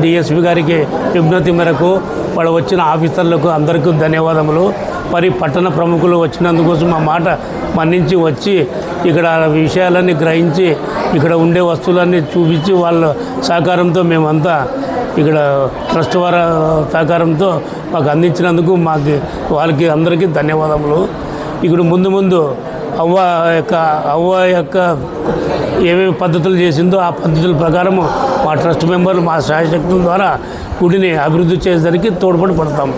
DSP గారికి విజ్ఞప్తి మేరకు వాళ్ళు వచ్చిన ఆఫీసర్లకు అందరికీ ధన్యవాదములు. మరి పట్టణ ప్రముఖులు వచ్చినందుకోసం మా మాట మన్నించి వచ్చి ఇక్కడ విషయాలన్నీ గ్రహించి ఇక్కడ ఉండే వస్తువులన్నీ చూపించి వాళ్ళ సహకారంతో మేమంతా ఇక్కడ ట్రస్ట్ వారి సహకారంతో మాకు అందించినందుకు మాకు వాళ్ళకి అందరికీ ధన్యవాదములు. ఇక్కడ ముందు ముందు అవ్వ యొక్క అవ్వ యొక్క ఏమేమి పద్ధతులు చేసిందో ఆ పద్ధతుల ప్రకారము మా ట్రస్ట్ మెంబర్లు మా శాయశక్తుల ద్వారా గుడిని అభివృద్ధి చేసేదానికి తోడ్పడి పడతాము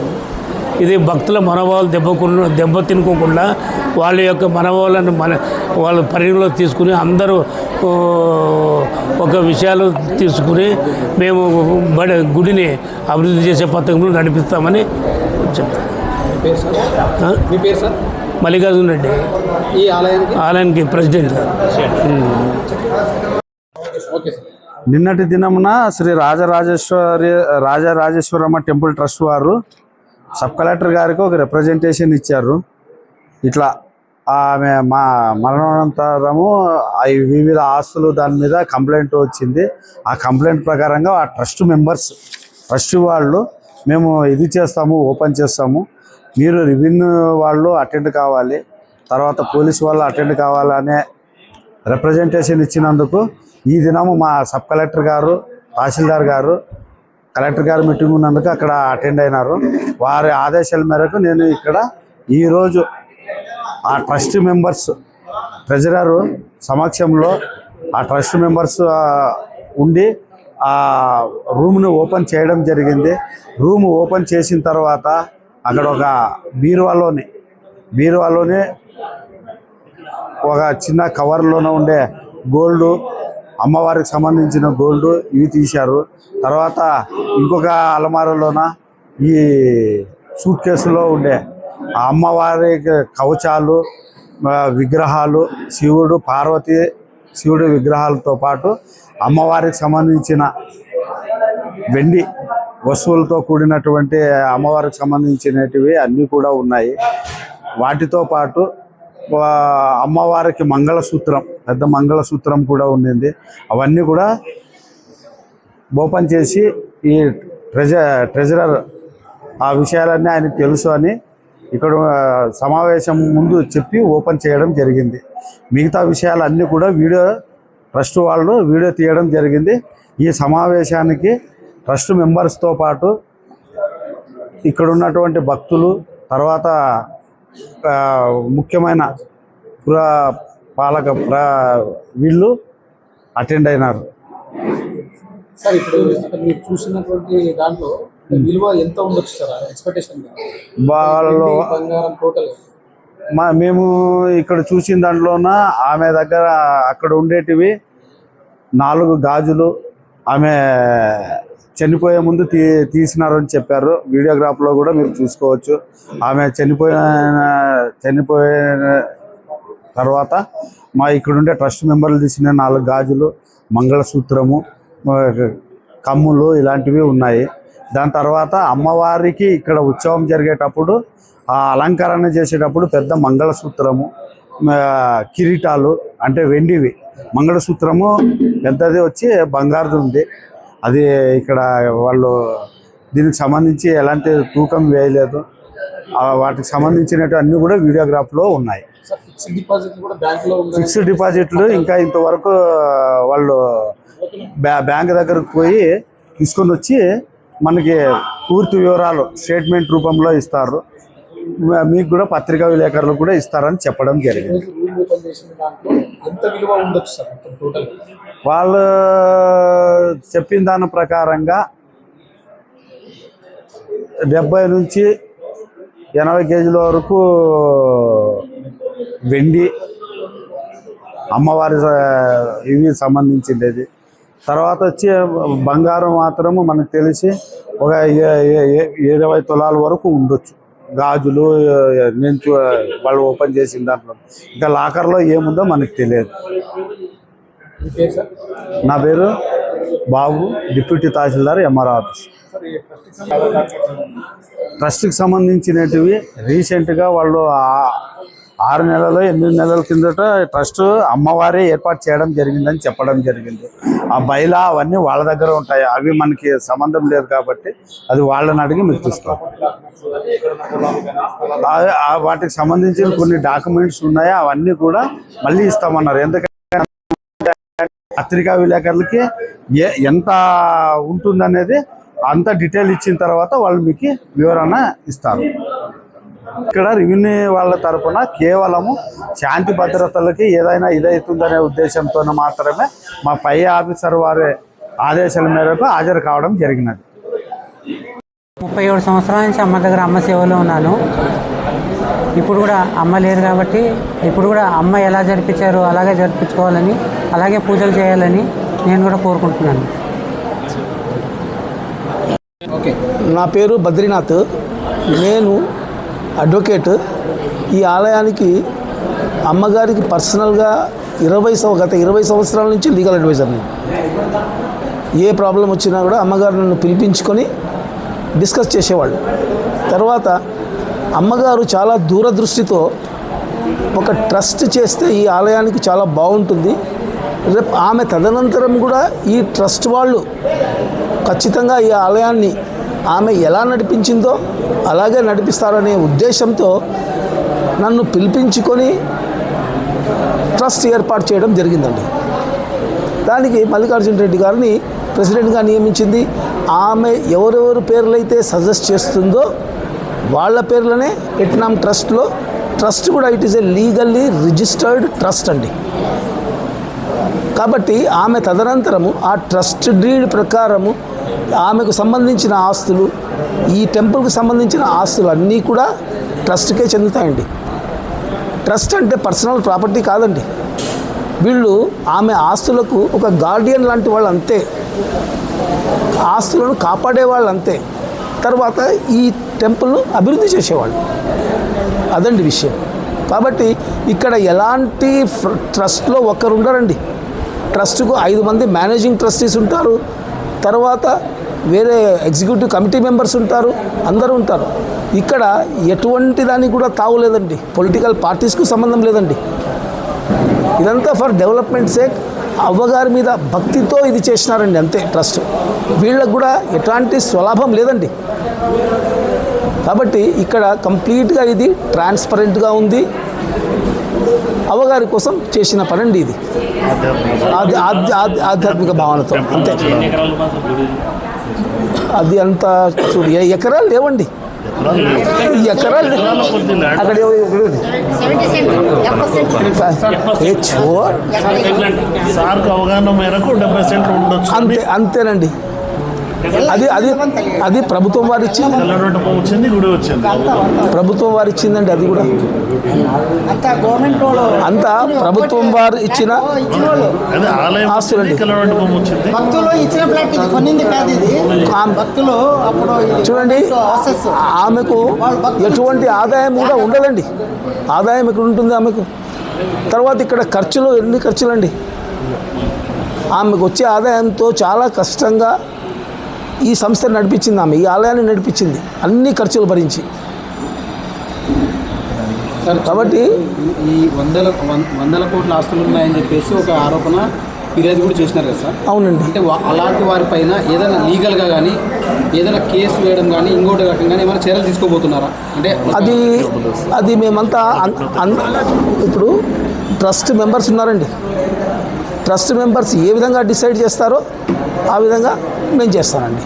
ఇది భక్తుల మనోభావాలు దెబ్బకుండా దెబ్బ తినుకోకుండా వాళ్ళ యొక్క మనోభావాలను మన వాళ్ళ పరిగణలో తీసుకుని అందరూ ఒక విషయాలు తీసుకుని మేము గుడిని అభివృద్ధి చేసే పథకంలో నడిపిస్తామని చెప్తాను పేరు సార్? మీ పేరు సార్? మల్లికార్జున రెడ్డి. ఈ ఆలయానికి? ఆలయానికి ప్రెసిడెంట్. Okay sir. నిన్నటి దినమున శ్రీ రాజరాజేశ్వరి రాజరాజేశ్వరమ్మ టెంపుల్ ట్రస్ట్ వారు సబ్ కలెక్టర్ గారికి ఒక రిప్రజెంటేషన్ ఇచ్చారు. ఇట్లా ఆమె మా మరణానంతరము వివిధ ఆస్తులు దాని మీద కంప్లైంట్ వచ్చింది. ఆ కంప్లైంట్ ప్రకారంగా ఆ ట్రస్ట్ మెంబర్స్ ట్రస్ట్ వాళ్ళు మేము ఇది చేస్తాము ఓపెన్ చేస్తాము. మీరు రెవెన్యూ వాళ్ళు అటెండ్ కావాలి తర్వాత పోలీస్ వాళ్ళు అటెండ్ కావాలనే రిప్రజెంటేషన్ ఇచ్చినందుకు ఈ దినము మా సబ్ కలెక్టర్ గారు తహసీల్దార్ గారు కలెక్టర్ గారు మీటింగ్ ఉన్నందుకు అక్కడ అటెండ్ అయినారు. వారి ఆదేశాల మేరకు నేను ఇక్కడ ఈరోజు ఆ ట్రస్ట్ మెంబర్స్ ట్రెజరర్ సమక్షంలో ఆ ట్రస్ట్ మెంబర్స్ ఉండి ఆ రూమ్ను ఓపెన్ చేయడం జరిగింది. రూమ్ ఓపెన్ చేసిన తర్వాత అక్కడ ఒక బీరువాలోని బీరువాలోనే ఒక చిన్న కవర్లోనే ఉండే గోల్డ్ అమ్మవారికి సంబంధించిన గోల్డ్ ఇవి తీశారు. తర్వాత ఇంకొక అలమారలోన ఈ సూట్ కేసులో ఉండే ఆ అమ్మవారి కవచాలు విగ్రహాలు శివుడు పార్వతి శివుడు విగ్రహాలతో పాటు అమ్మవారికి సంబంధించిన వెండి వస్తువులతో కూడినటువంటి అమ్మవారికి సంబంధించినటివి అన్నీ కూడా ఉన్నాయి. వాటితో పాటు అమ్మవారికి మంగళసూత్రం పెద్ద మంగళసూత్రం కూడా ఉండింది. అవన్నీ కూడా ఓపెన్ చేసి ఈ ట్రెజ ట్రెజరర్ ఆ విషయాలన్నీ ఆయనకు తెలుసు అని ఇక్కడ సమావేశం ముందు చెప్పి ఓపెన్ చేయడం జరిగింది. మిగతా విషయాలన్నీ కూడా వీడియో ట్రస్ట్ వాళ్ళు వీడియో తీయడం జరిగింది. ఈ సమావేశానికి ట్రస్ట్ మెంబర్స్తో పాటు ఇక్కడ ఉన్నటువంటి భక్తులు తర్వాత ముఖ్యమైన పుర పాలక ప్ర వీళ్ళు అటెండ్ అయినారు. సార్ ఇప్పుడు మీరు చూసినటువంటి దాంట్లో విలువ ఎంత ఉండొచ్చు సార్ ఎక్స్పెక్టేషన్ వాళ్ళలో బంగారం టోటల్ మా మేము ఇక్కడ చూసిన దాంట్లోన ఆమె దగ్గర అక్కడ ఉండేటివి నాలుగు గాజులు ఆమె చనిపోయే ముందు తీ తీసినారని చెప్పారు. వీడియోగ్రాఫ్లో కూడా మీరు చూసుకోవచ్చు. ఆమె చనిపోయిన చనిపోయిన తర్వాత మా ఇక్కడుండే ట్రస్ట్ మెంబర్లు తీసిన నాలుగు గాజులు మంగళసూత్రము కమ్ములు ఇలాంటివి ఉన్నాయి. దాని తర్వాత అమ్మవారికి ఇక్కడ ఉత్సవం జరిగేటప్పుడు ఆ అలంకరణ చేసేటప్పుడు పెద్ద మంగళసూత్రము కిరీటాలు అంటే వెండివి. మంగళసూత్రము పెద్దది వచ్చి బంగారుది ఉంది. అది ఇక్కడ వాళ్ళు దీనికి సంబంధించి ఎలాంటి తూకం వేయలేదు. వాటికి సంబంధించినట్టు అన్నీ కూడా వీడియోగ్రాఫ్లో ఉన్నాయి. ఫిక్స్డ్ డిపాజిట్లు ఇంకా ఇంతవరకు వాళ్ళు బ్యా బ్యాంక్ దగ్గరకు పోయి తీసుకొని వచ్చి మనకి పూర్తి వివరాలు స్టేట్మెంట్ రూపంలో ఇస్తారు. మీకు కూడా పత్రికా విలేకరులకు కూడా ఇస్తారని చెప్పడం జరిగింది. వాళ్ళు చెప్పిన దాని ప్రకారంగా డెబ్బై నుంచి ఎనభై కేజీల వరకు వెండి అమ్మవారి ఇవి సంబంధించిండేది. తర్వాత వచ్చి బంగారం మాత్రము మనకు తెలిసి ఒక ఏ- ఇరవై తులాల వరకు ఉండొచ్చు. గాజులు నేను వాళ్ళు ఓపెన్ చేసిన దాంట్లో. ఇంకా లాకర్లో ఏముందో మనకు తెలియదు. నా పేరు Babu deputy tahsildar MR office. ట్రస్ట్కి సంబంధించి ట్రస్ట్కి సంబంధించినటివి రీసెంట్గా వాళ్ళు ఆరు నెలలు ఎనిమిది నెలల కిందట ట్రస్ట్ అమ్మవారే ఏర్పాటు చేయడం జరిగిందని చెప్పడం జరిగింది. ఆ బయలా అవన్నీ వాళ్ళ దగ్గర ఉంటాయి. అవి మనకి సంబంధం లేదు కాబట్టి అది వాళ్ళని అడిగి మీకు తీసుకోవాలి. వాటికి సంబంధించిన కొన్ని డాక్యుమెంట్స్ ఉన్నాయో? అవన్నీ కూడా మళ్ళీ ఇస్తామన్నారు. ఎందుకంటే పత్రికా విలేకరులకి ఏ ఎంత ఉంటుందనేది అంత డీటెయిల్ ఇచ్చిన తర్వాత వాళ్ళు మీకు వివరణ ఇస్తారు. ఇక్కడ రెవెన్యూ వాళ్ళ తరఫున కేవలము శాంతి భద్రతలకి ఏదైనా ఇదవుతుందనే ఉద్దేశంతో మాత్రమే మా పై ఆఫీసర్ వారి ఆదేశాల మేరకు హాజరు కావడం జరిగినది. ముప్పై ఏడు సంవత్సరాల నుంచి అమ్మ దగ్గర అమ్మ సేవలో ఉన్నాను. ఇప్పుడు కూడా అమ్మ లేరు కాబట్టి ఇప్పుడు కూడా అమ్మ ఎలా జరిపించారో అలాగే జరిపించుకోవాలని అలాగే పూజలు చేయాలని నేను కూడా కోరుకుంటున్నాను. ఓకే. నా పేరు బద్రీనాథ్. నేను అడ్వకేట్. ఈ ఆలయానికి అమ్మగారికి పర్సనల్గా ఇరవై గత ఇరవై సంవత్సరాల నుంచి లీగల్ అడ్వైజర్ ఏ ప్రాబ్లం వచ్చినా కూడా అమ్మగారు నన్ను పిలిపించుకొని డిస్కస్ చేసేవాళ్ళు. తర్వాత అమ్మగారు చాలా దూరదృష్టితో ఒక ట్రస్ట్ చేస్తే ఈ ఆలయానికి చాలా బాగుంటుంది. రేపు ఆమె తదనంతరం కూడా ఈ ట్రస్ట్ వాళ్ళు ఖచ్చితంగా ఈ ఆలయాన్ని ఆమె ఎలా నడిపించిందో అలాగే నడిపిస్తారనే ఉద్దేశంతో నన్ను పిలిపించుకొని ట్రస్ట్ ఏర్పాటు చేయడం జరిగిందండి. దానికి మల్లికార్జున రెడ్డి గారిని ప్రెసిడెంట్గా నియమించింది. ఆమె ఎవరెవరు పేర్లైతే సజెస్ట్ చేస్తుందో వాళ్ళ పేర్లనే పెట్టినాం ట్రస్ట్లో ట్రస్ట్ కూడా it is a legally registered trust అండి. కాబట్టి ఆమె తదనంతరము ఆ ట్రస్ట్ డీడ్ ప్రకారము ఆమెకు సంబంధించిన ఆస్తులు ఈ టెంపుల్కి సంబంధించిన ఆస్తులు అన్నీ కూడా ట్రస్ట్కే చెందుతాయండి. ట్రస్ట్ అంటే పర్సనల్ ప్రాపర్టీ కాదండి. వీళ్ళు ఆమె ఆస్తులకు ఒక గార్డియన్ లాంటి వాళ్ళు అంతే. ఆస్తులను కాపాడే వాళ్ళు అంతే. తర్వాత ఈ టెంపుల్ను అభివృద్ధి చేసేవాళ్ళు. అదండి విషయం. కాబట్టి ఇక్కడ ఎలాంటి ఫ్ర- ట్రస్ట్లో ఒకరు ఉండరండి. ట్రస్ట్కు ఐదు మంది మేనేజింగ్ ట్రస్టీస్ ఉంటారు. తర్వాత వేరే ఎగ్జిక్యూటివ్ కమిటీ మెంబర్స్ ఉంటారు. అందరూ ఉంటారు. ఇక్కడ ఎటువంటి దానికి కూడా తావులేదండి పొలిటికల్ పార్టీస్కు సంబంధం లేదండి. ఇదంతా ఫర్ డెవలప్మెంట్ సేక్ అవ్వగారి మీద భక్తితో ఇది చేసినారండి అంతే ట్రస్ట్. వీళ్ళకు కూడా ఎట్లాంటి స్వలాభం లేదండి. కాబట్టి ఇక్కడ కంప్లీట్గా ఇది ట్రాన్స్పరెంట్గా ఉంది. అవ్వగారి కోసం చేసిన పనండి ఇది. ఆధ్య ఆధ్య ఆధ్య- ఆధ్యాత్మిక భావనతో అంతే. అది అంత చూడు ఎకరాలు లేవండి. ఎకరాలు అక్కడ అవగాహన మేరకు డెబ్బై సెంట్లు ఉండొచ్చు. అంతే అంతేనండి. అది అది అది ప్రభుత్వం వారు ఇచ్చింది ప్రభుత్వం వారు ఇచ్చిందండి అది కూడా అంతా గవర్నమెంట్ వాళ్ళు అంతా ప్రభుత్వం వారు ఇచ్చిన ఆస్తులండి. చూడండి ఆమెకు ఎటువంటి ఆదాయం కూడా ఉండదండి. ఆదాయం ఇక్కడ ఉంటుంది ఆమెకు? తర్వాత ఇక్కడ ఖర్చులు ఎన్ని ఖర్చులండి? ఆమెకు వచ్చే ఆదాయంతో చాలా కష్టంగా ఈ సంస్థ నడిపించింది ఆమె ఈ ఆలయాన్ని నడిపించింది అన్ని ఖర్చులు భరించి. సార్ కాబట్టి ఈ- వందల వందల కోట్ల ఆస్తులు ఉన్నాయని చెప్పేసి ఒక ఆరోపణ ఫిర్యాదు కూడా చేసినారు కదా సార్? అవునండి. అంటే అలాంటి వారిపైన ఏదైనా లీగల్గా కానీ ఏదైనా కేసు వేయడం కానీ ఇంకోటి కానీ ఏమైనా చర్యలు తీసుకోబోతున్నారా? అంటే అది అది మేమంతా ఇప్పుడు ట్రస్ట్ మెంబర్స్ ఉన్నారండి. ట్రస్ట్ మెంబర్స్ ఏ విధంగా డిసైడ్ చేస్తారో ఆ విధంగా నేను చేస్తానండి.